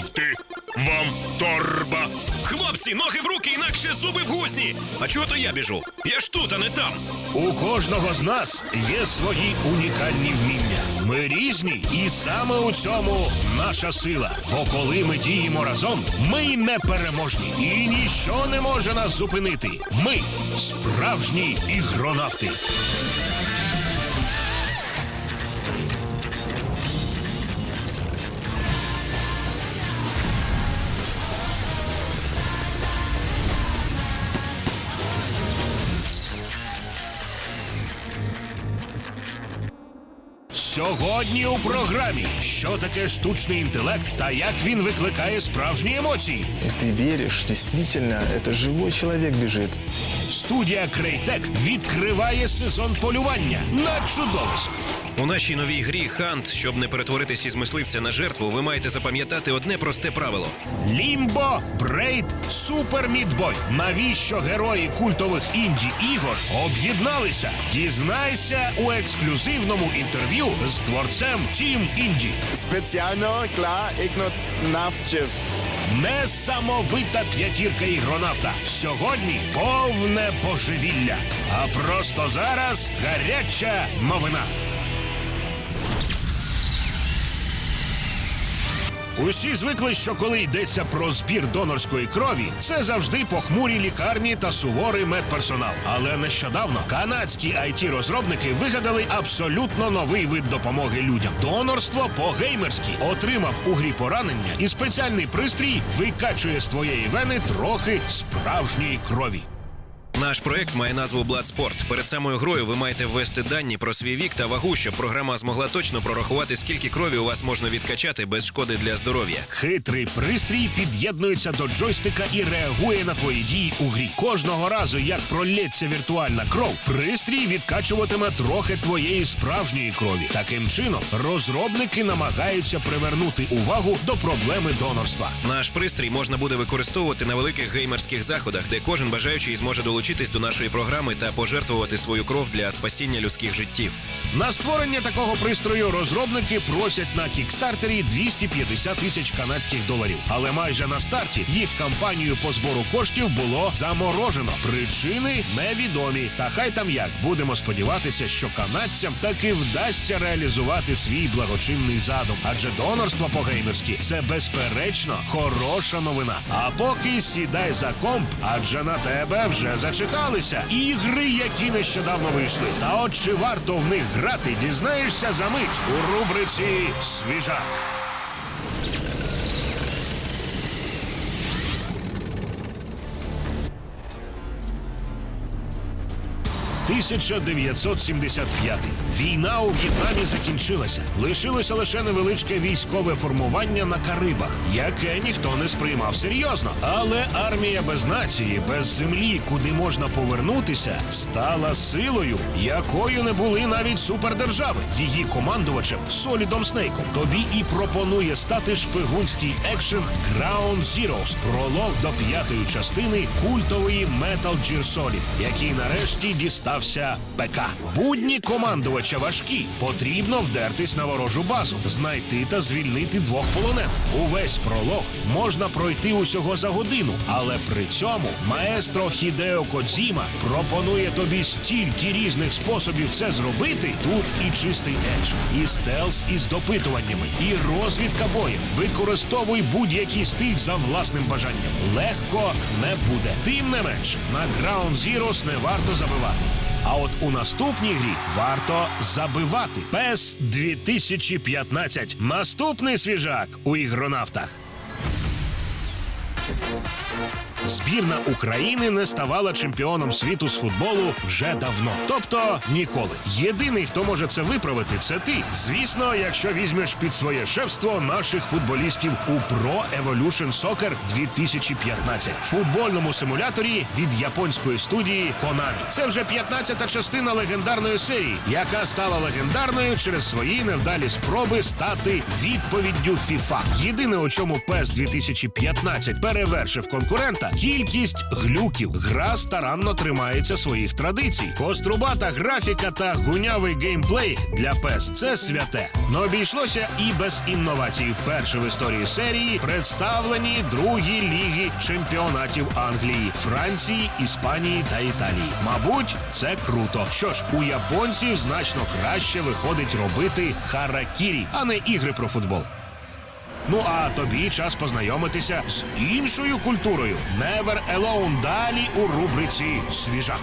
нафти. Вам торба. Хлопці, ноги в руки, інакше зуби в гузні. А чого то я біжу? Я ж тут, а не там. У кожного з нас є свої унікальні вміння. Ми різні, і саме у цьому наша сила. Бо коли ми діємо разом, ми непереможні. І ніщо не може нас зупинити. Ми справжні ігронавти. Сьогодні у програмі що таке штучний інтелект та як він викликає справжні емоції. Ти віриш, дійсно, це это живой человек бежит. Студія Крейтек відкриває сезон полювання на чудовиськ. У нашій новій грі Хант, щоб не перетворитись із мисливця на жертву, ви маєте запам'ятати одне просте правило. Лімбо, Брейд, Супер Мідбой. Навіщо герої культових інді ігор об'єдналися? Дізнайся у ексклюзивному інтерв'ю з творцем Тім Інді. Спеціально для ігнонавчів. Несамовита п'ятірка ігронавта. Сьогодні повне божевілля. А просто зараз гаряча новина. Усі звикли, що коли йдеться про збір донорської крові, це завжди похмурі лікарні та суворий медперсонал. Але нещодавно канадські it розробники вигадали абсолютно новий вид допомоги людям. Донорство по-геймерськи отримав у грі поранення, і спеціальний пристрій викачує з твоєї вени трохи справжньої крові. Наш проект має назву Bloodsport. Перед самою грою ви маєте ввести дані про свій вік та вагу, щоб програма змогла точно прорахувати, скільки крові у вас можна відкачати без шкоди для здоров'я. Хитрий пристрій під'єднується до джойстика і реагує на твої дії у грі. Кожного разу, як пролється віртуальна кров, пристрій відкачуватиме трохи твоєї справжньої крові. Таким чином, розробники намагаються привернути увагу до проблеми донорства. Наш пристрій можна буде використовувати на великих геймерських заходах, де кожен бажаючий зможе долучитись до нашої програми та пожертвувати свою кров для спасіння людських життів. На створення такого пристрою розробники просять на кікстартері 250 тисяч канадських доларів. Але майже на старті їх кампанію по збору коштів було заморожено. Причини невідомі. Та хай там як будемо сподіватися, що канадцям таки вдасться реалізувати свій благочинний задум. Адже донорство по-геймерськи це безперечно хороша новина. А поки сідай за комп, адже на тебе вже зачекалися ігри, які нещодавно вийшли. Та от чи варто в них грати, дізнаєшся за мить у рубриці Свіжак. «1975. Війна у В'єтнамі закінчилася. Лишилося лише невеличке військове формування на Карибах, яке ніхто не сприймав серйозно. Але армія без нації, без землі, куди можна повернутися, стала силою, якою не були навіть супердержави. Її командувачем Солідом Снейком тобі і пропонує стати шпигунський екшен Ground Zeroes, пролог до п'ятої частини культової Metal Gear Solid, який нарешті дістався ПК. Будні командувача важкі. Потрібно вдертись на ворожу базу, знайти та звільнити двох полонених. Увесь пролог можна пройти усього за годину, але при цьому маестро Хідео Кодзіма пропонує тобі стільки різних способів це зробити. Тут і чистий екшен, і стелс із допитуваннями, і розвідка боєм. Використовуй будь-який стиль за власним бажанням. Легко не буде. Тим не менш, на Ground Zeroes не варто забивати. А от у наступній грі варто забивати. пес 2015. Наступний свіжак у ігронавтах. Збірна України не ставала чемпіоном світу з футболу вже давно. Тобто ніколи. Єдиний, хто може це виправити, це ти. Звісно, якщо візьмеш під своє шефство наших футболістів у Pro Evolution Soccer 2015 футбольному симуляторі від японської студії Konami. Це вже 15-та частина легендарної серії, яка стала легендарною через свої невдалі спроби стати відповіддю FIFA. Єдине, у чому PES 2015 перевершив конкурента, кількість глюків. Гра старанно тримається своїх традицій. Кострубата графіка та гунявий геймплей для PES – це святе. Не обійшлося і без інновацій. Вперше в історії серії представлені другі ліги чемпіонатів Англії, Франції, Іспанії та Італії. Мабуть, це круто. Що ж, у японців значно краще виходить робити харакірі, а не ігри про футбол. Ну а тобі час познайомитися з іншою культурою. Never Alone далі у рубриці Свіжак.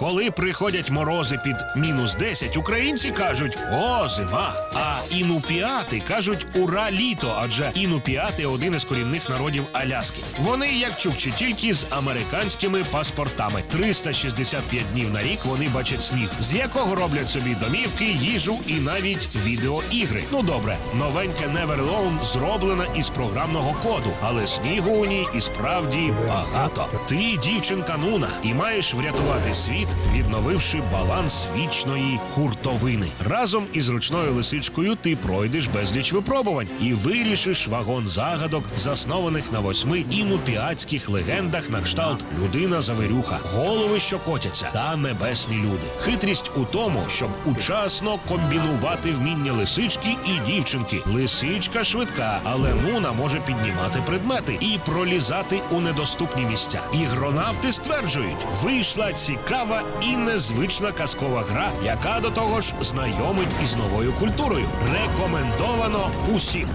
Коли приходять морози під мінус 10, українці кажуть о, зима. А інупіати кажуть ура літо, адже інупіати один із корінних народів Аляски. Вони як чукчі, тільки з американськими паспортами. 365 днів на рік вони бачать сніг, з якого роблять собі домівки, їжу і навіть відеоігри. Ну добре, новеньке Alone зроблена із програмного коду, але снігу у ній і справді багато. Ти дівчинка Нуна і маєш врятувати світ, відновивши баланс вічної хуртовини. Разом із ручною лисичкою ти пройдеш безліч випробувань і вирішиш вагон загадок, заснованих на восьми інупіатських легендах на кшталт людина завирюха, голови, що котяться, та небесні люди. Хитрість у тому, щоб учасно комбінувати вміння лисички і дівчинки. Лисичка швидка, але Нуна може піднімати предмети і пролізати у недоступні місця. Ігронавти стверджують, вийшла цікава і незвична казкова гра, яка до того ж знайомить із новою культурою. Рекомендовано усім.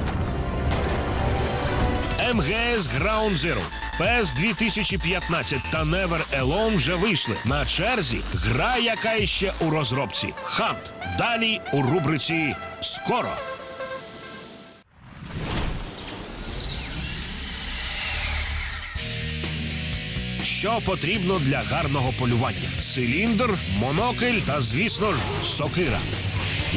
МГС Ground Zero, PES 2015 та Never Alone вже вийшли. На черзі гра, яка іще у розробці. Хант. Далі у рубриці Скоро. Що потрібно для гарного полювання? Циліндр, монокль та, звісно ж, сокира.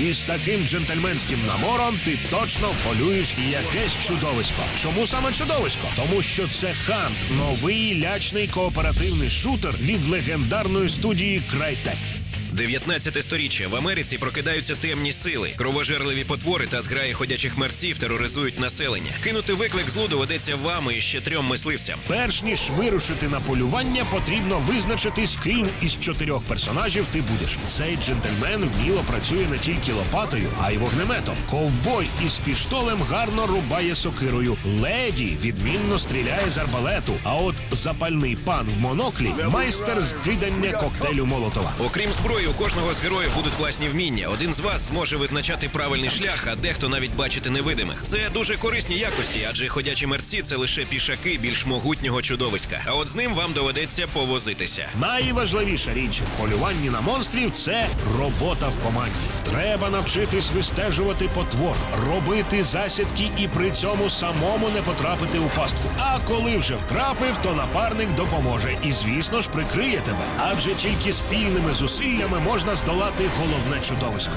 І з таким джентльменським набором ти точно полюєш якесь чудовисько. Чому саме чудовисько? Тому що це Хант, новий лячний кооперативний шутер від легендарної студії Crytek. 19 сторіччя в Америці прокидаються темні сили. Кровожерливі потвори та зграї ходячих мерців тероризують населення. Кинути виклик злу доведеться вам і ще трьом мисливцям. Перш ніж вирушити на полювання, потрібно визначитись, ким із чотирьох персонажів ти будеш. Цей джентльмен вміло працює не тільки лопатою, а й вогнеметом. Ковбой із піштолем гарно рубає сокирою. Леді відмінно стріляє з арбалету. А от запальний пан в моноклі майстер з кидання коктейлю Молотова. Окрім зброї, у кожного з героїв будуть власні вміння. Один з вас зможе визначати правильний шлях, а дехто навіть бачити невидимих. Це дуже корисні якості, адже ходячі мерці це лише пішаки більш могутнього чудовиська. А от з ним вам доведеться повозитися. Найважливіша річ в полюванні на монстрів це робота в команді. Треба навчитись вистежувати потвор, робити засідки і при цьому самому не потрапити у пастку. А коли вже втрапив, то напарник допоможе і, звісно ж, прикриє тебе. Адже тільки спільними зусиллями можна здолати головне чудовисько.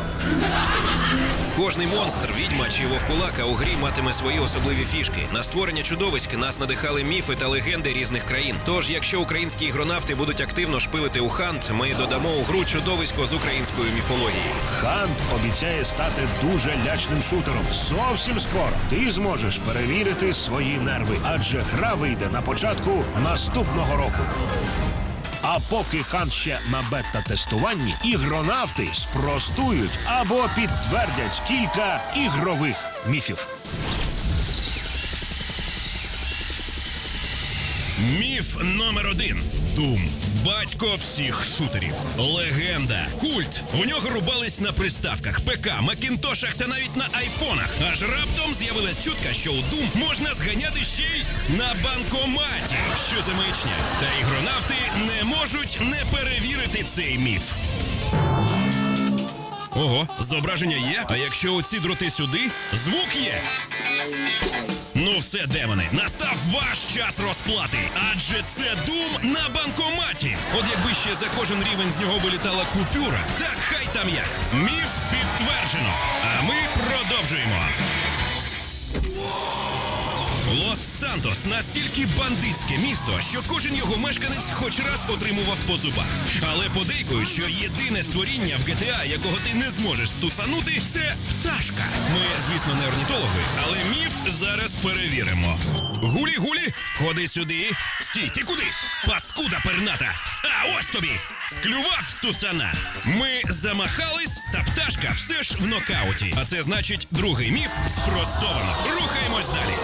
Кожний монстр, відьма чи вовкулака у грі матиме свої особливі фішки. На створення чудовиськ нас надихали міфи та легенди різних країн. Тож, якщо українські ігронавти будуть активно шпилити у хант, ми додамо у гру чудовисько з української міфології. Хант обіцяє стати дуже лячним шутером. Зовсім скоро ти зможеш перевірити свої нерви, адже гра вийде на початку наступного року. А поки хан ще на бета-тестуванні, ігронавти спростують або підтвердять кілька ігрових міфів. Міф номер один. Дум. Батько всіх шутерів. Легенда. Культ. У нього рубались на приставках, ПК, Макінтошах та навіть на айфонах. Аж раптом з'явилась чутка, що у Дум можна зганяти ще й на банкоматі. Що за маячня? Та ігронавти не можуть не перевірити цей міф. Ого, зображення є. А якщо оці дроти сюди, звук є. Все, демони, настав ваш час розплати, адже це дум на банкоматі. От якби ще за кожен рівень з нього вилітала купюра, так хай там як. Міф підтверджено. А ми продовжуємо. Лос-Сантос настільки бандитське місто, що кожен його мешканець хоч раз отримував по зубах. Але подейкують, що єдине створіння в GTA, якого ти не зможеш стусанути, це пташка. Ми, звісно, не орнітологи, але міф зараз перевіримо. Гулі, гулі, ходи сюди. Стій, ти куди? Паскуда перната. А ось тобі. Склював стусана. Ми замахались, та пташка все ж в нокауті. А це значить, другий міф спростовано. Рухаємось далі.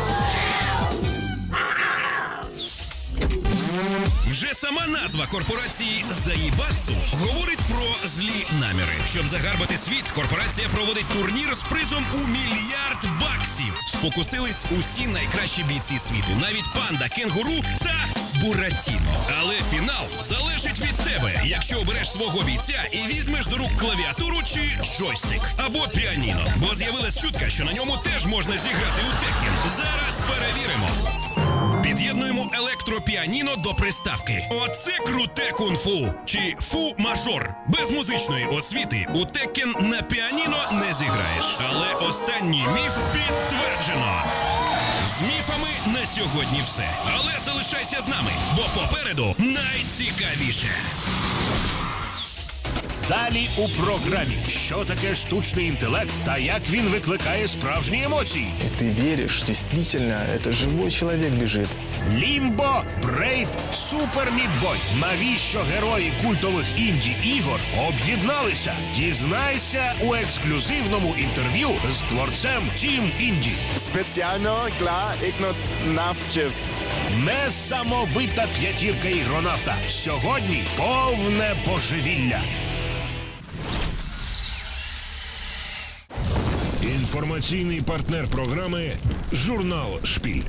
Сама назва корпорації Заїбацу говорить про злі наміри. Щоб загарбати світ, корпорація проводить турнір з призом у мільярд баксів. Спокусились усі найкращі бійці світу, навіть панда, кенгуру та Буратіно. Але фінал залежить від тебе, якщо обереш свого бійця і візьмеш до рук клавіатуру чи джойстик або піаніно. Бо з'явилась чутка, що на ньому теж можна зіграти у Теккен. Зараз перевіримо. Під'єднуємо електропіаніно до приставки. Оце круте кунг-фу чи фу-мажор. Без музичної освіти у Текен на піаніно не зіграєш. Але останній міф підтверджено. З міфами на сьогодні все. Але залишайся з нами, бо попереду найцікавіше. Далі у програмі, що таке штучний інтелект та як він викликає справжні емоції. И ты веришь, действительно, это живой человек бежит. Лімбо, Брейд, Супер Мідбой. Навіщо герої культових інді ігор об'єдналися? Дізнайся у ексклюзивному інтерв'ю з творцем Тім Інді. Спеціально для ігнонавтів. Несамовита п'ятірка ігронавта. Сьогодні повне божевілля. Інформаційний партнер програми Журнал Шпіль.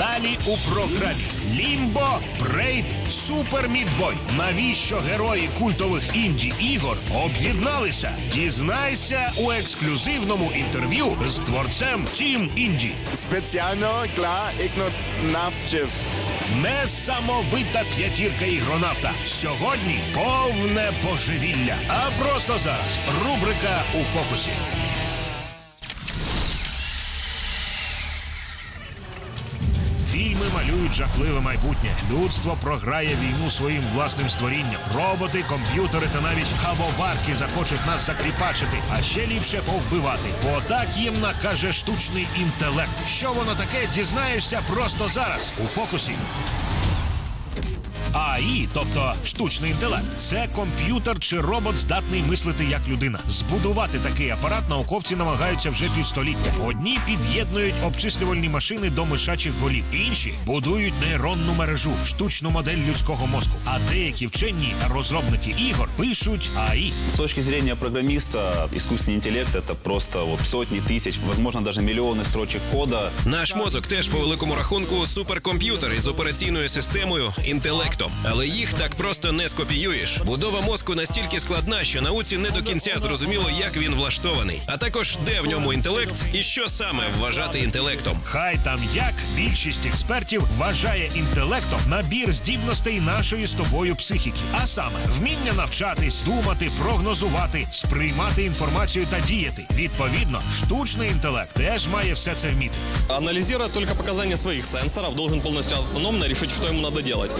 Далі у програмі Лімбо, Брейд, Супер Мідбой. Навіщо герої культових інді ігор об'єдналися? Дізнайся у ексклюзивному інтерв'ю з творцем Тім Інді. Спеціально для ігнонавтів. Несамовита п'ятірка ігронавта. Сьогодні повне божевілля. А просто зараз рубрика у фокусі. Малюють жахливе майбутнє. Людство програє війну своїм власним створінням. Роботи, комп'ютери та навіть кавоварки захочуть нас закріпачити, а ще ліпше повбивати. Бо так їм накаже штучний інтелект. Що воно таке, дізнаєшся просто зараз у фокусі. АІ, тобто штучний інтелект, це комп'ютер чи робот здатний мислити як людина. Збудувати такий апарат науковці намагаються вже півстоліття. Одні під'єднують обчислювальні машини до мишачих голів, інші будують нейронну мережу, штучну модель людського мозку. А деякі вчені та розробники ігор пишуть АІ. С точки зрения программиста, искусственный интеллект это просто вот сотни тысяч, возможно, даже миллионы строчек кода. Наш мозок теж по великому рахунку суперкомп'ютер із операційною системою інтелектом. Але їх так просто не скопіюєш. Будова мозку настільки складна, що науці не до кінця зрозуміло, як він влаштований, а також де в ньому інтелект і що саме вважати інтелектом. Хай там як більшість експертів вважає інтелектом набір здібностей нашої з тобою психіки, а саме вміння навчатись, думати, прогнозувати, сприймати інформацію та діяти. Відповідно, штучний інтелект теж має все це вміти. Анализируя только показания своих сенсоров, должен полностью автономно решить, что ему надо делать.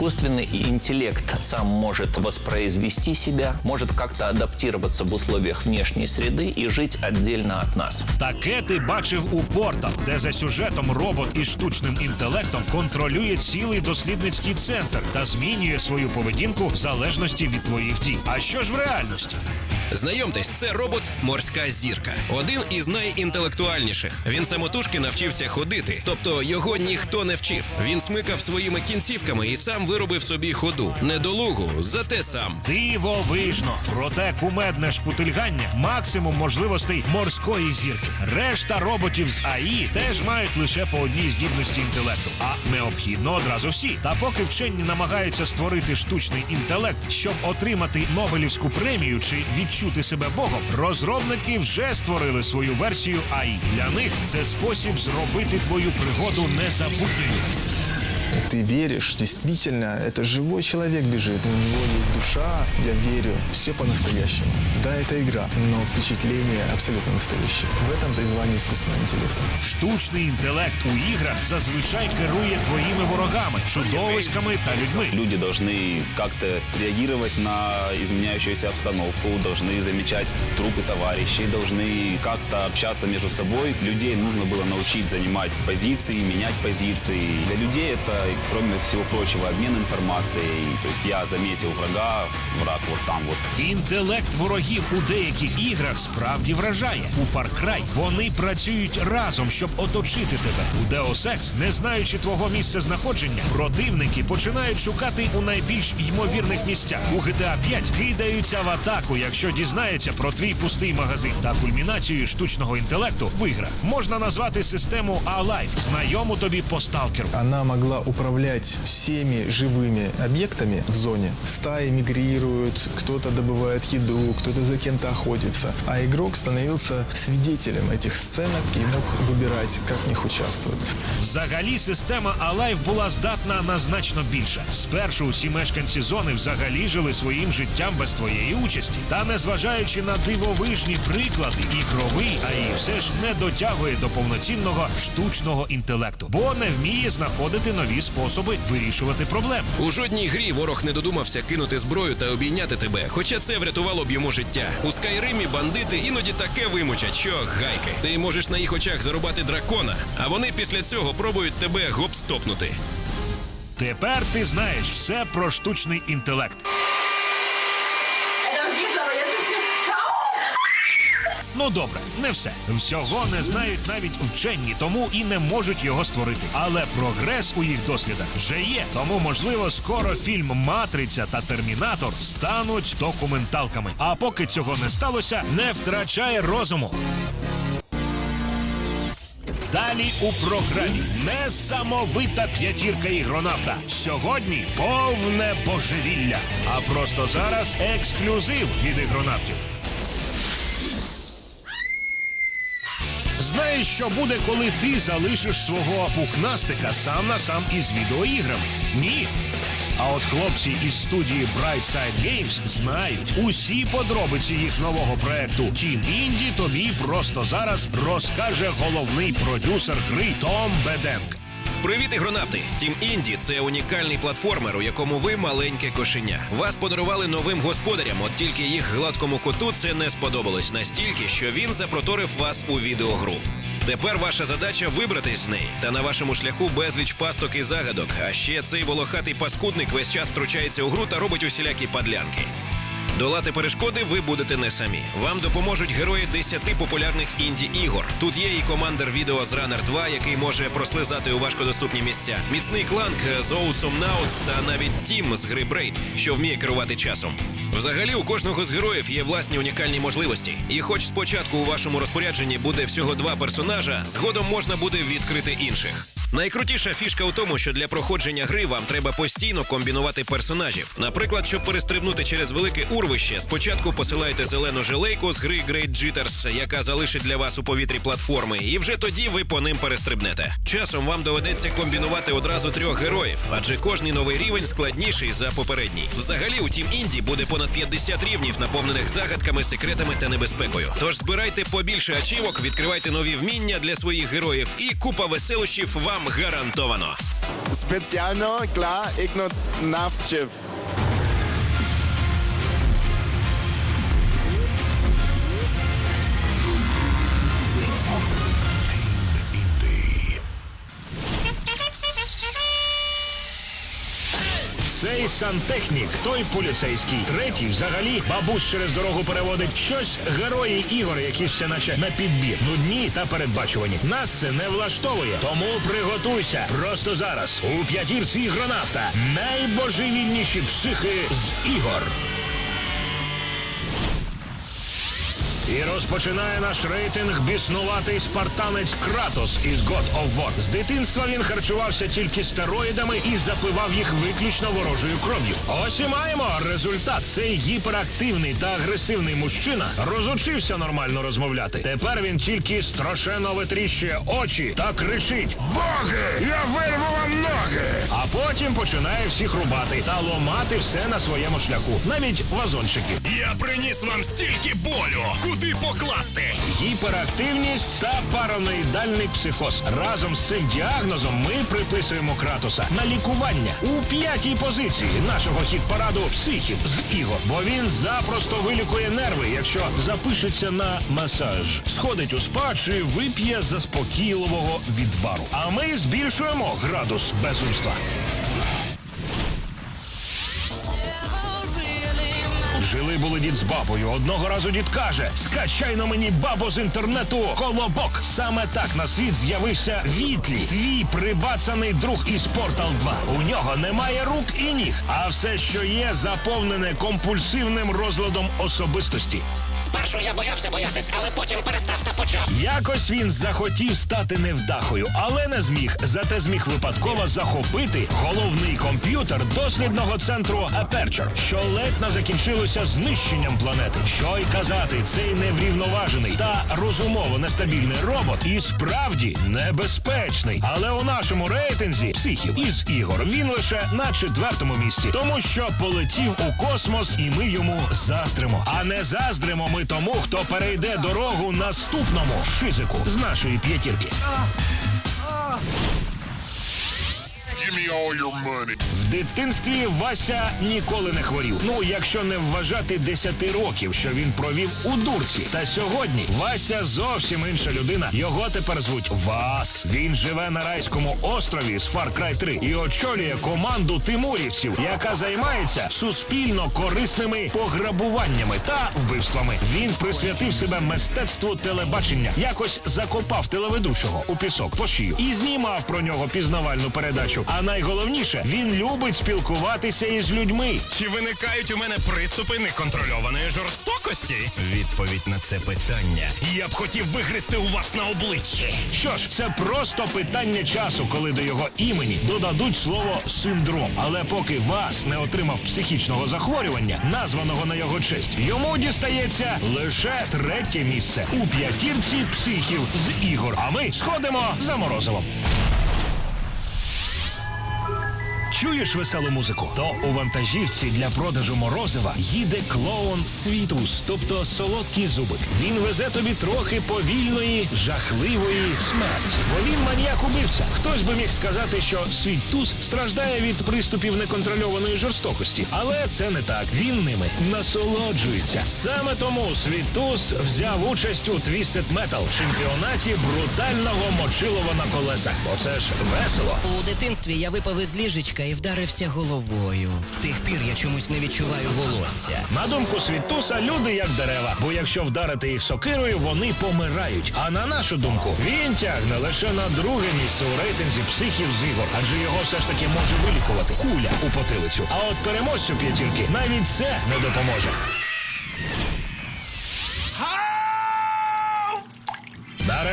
Искусственный интеллект сам может воспроизвести себя, может как-то адаптироваться в условиях внешней среды и жить отдельно от нас. Таке ти бачив у портал, де за сюжетом робот із штучним інтелектом контролює цілий дослідницький центр та змінює свою поведінку в залежності від твоїх дій. А що ж в реальності? Знайомтесь, це робот морська зірка, один із найінтелектуальніших. Він самотужки навчився ходити, тобто його ніхто не вчив. Він смикав своїми кінцівками і сам виробив собі ходу. Недолугу, зате сам. Дивовижно, проте кумедне шкутильгання максимум можливостей морської зірки. Решта роботів з АІ теж мають лише по одній здібності інтелекту, а необхідно одразу всі. Та поки вчені намагаються створити штучний інтелект, щоб отримати Нобелівську премію чи відчути себе богом, розробники вже створили свою версію АІ. Для них це спосіб зробити твою пригоду незабутньою. Ты веришь, действительно, это живой человек бежит. У него есть душа, я верю, все по-настоящему. Да, это игра, но впечатление абсолютно настоящее. В этом призвание искусственного интеллекта. Штучний інтелект у іграх зазвичай керує твоїми ворогами, чудовиськами та людьми. Люди должны как-то реагировать на изменяющуюся обстановку, должны замечать трупы товарищей, должны как-то общаться между собой. Людей нужно было научить занимать позиции, менять позиции. Для людей это, кроме всего прочего, обмен информацией. То есть я заметил врага, враг вот там вот. Інтелект ворогів у деяких іграх справді вражає. У Far Cry вони працюють разом, щоб оточити тебе. У Deus Ex, не знаючи твого місця знаходження, противники починають шукати у найбільш ймовірних місцях. У GTA 5 кидаються в атаку, якщо дізнаються про твій пустий магазин. Та кульмінацією штучного інтелекту в іграх можна назвати систему A-Life, знайому тобі по сталкеру. Она могла управлять всеми живыми объектами в зоне. Стаи мигрируют, кто-то добывает еду, кто-то за кем-то охотится. А игрок становился свидетелем этих сценок и мог выбирать, как в них участвовать. Взагалі, система Alive була здатна на значно більше. Спершу усі мешканці зони взагалі жили своїм життям без твоєї участі. Та незважаючи на дивовижні приклади, ігровий АІ все ж не дотягує до повноцінного штучного інтелекту, бо не вміє знаходити нові способи вирішувати проблему У жодній грі ворог не додумався кинути зброю та обійняти тебе, хоча це врятувало б йому життя. У Скайримі бандити іноді таке вимучать, що гайки. Ти можеш на їх очах зарубати дракона, а вони після цього пробують тебе гоп-стопнути. Тепер ти знаєш все про штучний інтелект. Ну добре, не все. Всього не знають навіть вчені, тому і не можуть його створити. Але прогрес у їх дослідах вже є. Тому, можливо, скоро фільм Матриця та Термінатор стануть документалками. А поки цього не сталося, не втрачає розуму. Далі у програмі несамовита п'ятірка ігронавта. Сьогодні повне божевілля. А просто зараз ексклюзив від ігронавтів. Знаєш, що буде, коли ти залишиш свого пухнастика сам на сам із відеоіграми? Ні. А от хлопці із студії Brightside Games знають усі подробиці їх нового проекту Team Indie тобі просто зараз розкаже головний продюсер гри Том Беденк. Привіт, ігронавти! Тім Інді це унікальний платформер, у якому ви маленьке кошеня. Вас подарували новим господарям, от тільки їх гладкому коту це не сподобалось настільки, що він запроторив вас у відеогру. Тепер ваша задача вибратись з неї. Та на вашому шляху безліч пасток і загадок. А ще цей волохатий паскудник весь час втручається у гру та робить усілякі падлянки. Долати перешкоди ви будете не самі. Вам допоможуть герої 10 популярних інді ігор. Тут є і командир відео з Runner 2, який може прослизати у важкодоступні місця. Міцний кланк з Awesome Nauts та навіть Тім з гри Braid, що вміє керувати часом. Взагалі, у кожного з героїв є власні унікальні можливості. І хоч спочатку у вашому розпорядженні буде всього два персонажа, згодом можна буде відкрити інших. Найкрутіша фішка у тому, що для проходження гри вам треба постійно комбінувати персонажів. Наприклад, щоб перестрибнути через велике урвище, спочатку посилайте зелену жилейку з гри Great Jitters, яка залишить для вас у повітрі платформи, і вже тоді ви по ним перестрибнете. Часом вам доведеться комбінувати одразу трьох героїв, адже кожний новий рівень складніший за попередній. Взагалі, у Team Інді буде понад 50 рівнів, наповнених загадками, секретами та небезпекою. Тож збирайте побільше ачівок, відкривайте нові вміння для своїх героїв, і купа веселощів вам гарантовано. Спеціально для ігнонавтів. Цей сантехнік, той поліцейський, третій взагалі бабусь через дорогу переводить щось. Герої ігор, які все наче на підбір, нудні та передбачувані. Нас це не влаштовує. Тому приготуйся. Просто зараз. У п'ятірці ігронавта найбожевільніші психи з ігор. І розпочинає наш рейтинг біснуватий спартанець Кратос із God of War. З дитинства він харчувався тільки стероїдами і запивав їх виключно ворожою кров'ю. Ось і маємо результат. Цей гіперактивний та агресивний мужчина розучився нормально розмовляти. Тепер він тільки страшенно витріщує очі та кричить: Боги! Я вирву вам ноги! А потім починає всіх рубати та ломати все на своєму шляху, навіть вазончики. Я приніс вам стільки болю. Куди покласти? Гіперактивність та параноїдальний психоз. Разом з цим діагнозом ми приписуємо Кратоса на лікування у п'ятій позиції нашого хіт-параду психів з ігор. Бо він запросто вилікує нерви, якщо запишеться на масаж, сходить у спа чи вип'є заспокійливого відвару. А ми збільшуємо градус безумства. Жили були дід з бабою. Одного разу дід каже: скачай на мені бабу з інтернету колобок. Саме так на світ з'явився Вітлі, твій прибацаний друг із Портал 2. У нього немає рук і ніг, а все, що є, заповнене компульсивним розладом особистості. Спершу я боявся боятись, але потім перестав та почав. Якось він захотів стати невдахою, але не зміг. Зате зміг випадково захопити головний комп'ютер дослідного центру Aperture, що ледь не закінчилося знищенням планети. Що й казати, цей неврівноважений та розумово нестабільний робот і справді небезпечний. Але у нашому рейтинзі психів із ігор він лише на четвертому місці, тому що полетів у космос, і ми йому заздримо. А не заздримо ми тому, хто перейде дорогу наступному шизику з нашої п'ятірки. В дитинстві Вася ніколи не хворів. Ну, якщо не вважати 10 років, що він провів у дурці. Та сьогодні Вася зовсім інша людина. Його тепер звуть Вас. Він живе на райському острові з Far Cry 3 і очолює команду тимурівців, яка займається суспільно корисними пограбуваннями та вбивствами. Він присвятив себе мистецтву телебачення, якось закопав телеведучого у пісок по шию і знімав про нього пізнавальну передачу. А найголовніше, він любить спілкуватися із людьми. Чи виникають у мене приступи неконтрольованої жорстокості? Відповідь на це питання я б хотів вигризти у вас на обличчі. Що ж, це просто питання часу, коли до його імені додадуть слово синдром. Але поки вас не отримав психічного захворювання, названого на його честь, йому дістається лише третє місце у п'ятірці психів з ігор. А ми сходимо за морозивом. Чуєш веселу музику? То у вантажівці для продажу морозива їде клоун Світус, тобто солодкий зубик. Він везе тобі трохи повільної, жахливої смерті. Бо він маніяк убивця. Хтось би міг сказати, що Світус страждає від приступів неконтрольованої жорстокості, але це не так. Він ними насолоджується. Саме тому Світус взяв участь у Twisted Metal чемпіонаті брутального мочилова на колесах. Бо це ж весело. У дитинстві я випав із ліжечка і вдарився головою. З тих пір я чомусь не відчуваю волосся. На думку Світуса, люди як дерева, бо якщо вдарити їх сокирою, вони помирають. А на нашу думку, він тягне лише на друге місце у рейтинзі психів з ігор, адже його все ж таки може вилікувати куля у потилицю. А от переможцю п'ятірки навіть це не допоможе.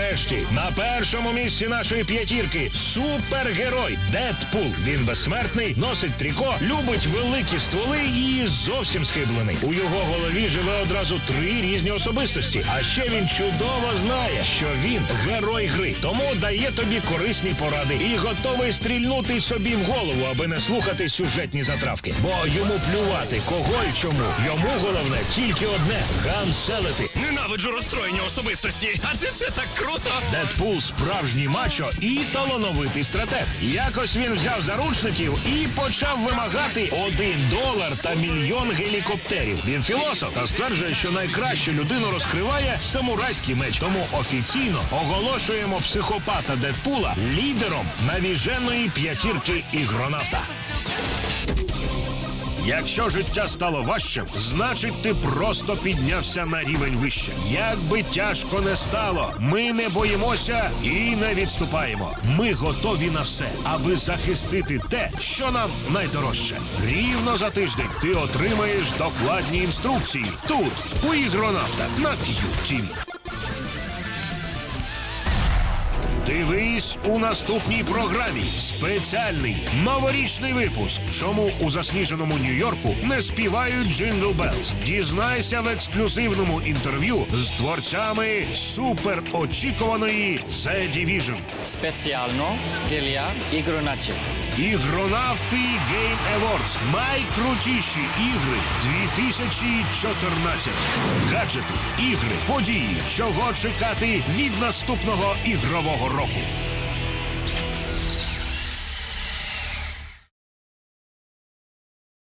Нарешті на першому місці нашої п'ятірки супергерой Дедпул. Він безсмертний, носить тріко, любить великі стволи і зовсім схиблений. У його голові живе одразу три різні особистості. А ще він чудово знає, що він герой гри, тому дає тобі корисні поради і готовий стрільнути собі в голову, аби не слухати сюжетні затравки. Бо йому плювати кого і чому. Йому головне тільки одне гамселити. Ненавиджу розстроєння особистості, адже це так круто. Дедпул справжній мачо і талановитий стратег. Якось він взяв заручників і почав вимагати один долар та мільйон гелікоптерів. Він філософ та стверджує, що найкращу людину розкриває самурайський меч. Тому офіційно оголошуємо психопата Дедпула лідером навіженої п'ятірки ігронавта. Якщо життя стало важчим, значить ти просто піднявся на рівень вище. Як би тяжко не стало, ми не боїмося і не відступаємо. Ми готові на все, аби захистити те, що нам найдорожче. Рівно за тиждень ти отримаєш докладні інструкції тут, у ігронавта на QTV. Дивись у наступній програмі. Спеціальний новорічний випуск. Чому у засніженому Нью-Йорку не співають Джингл Белс? Дізнайся в ексклюзивному інтерв'ю з творцями суперочікуваної The Division. Спеціально для ігроначів. Ігронавти Game Awards. Найкрутіші ігри 2014. Гаджети, ігри, події. Чого чекати від наступного ігрового року.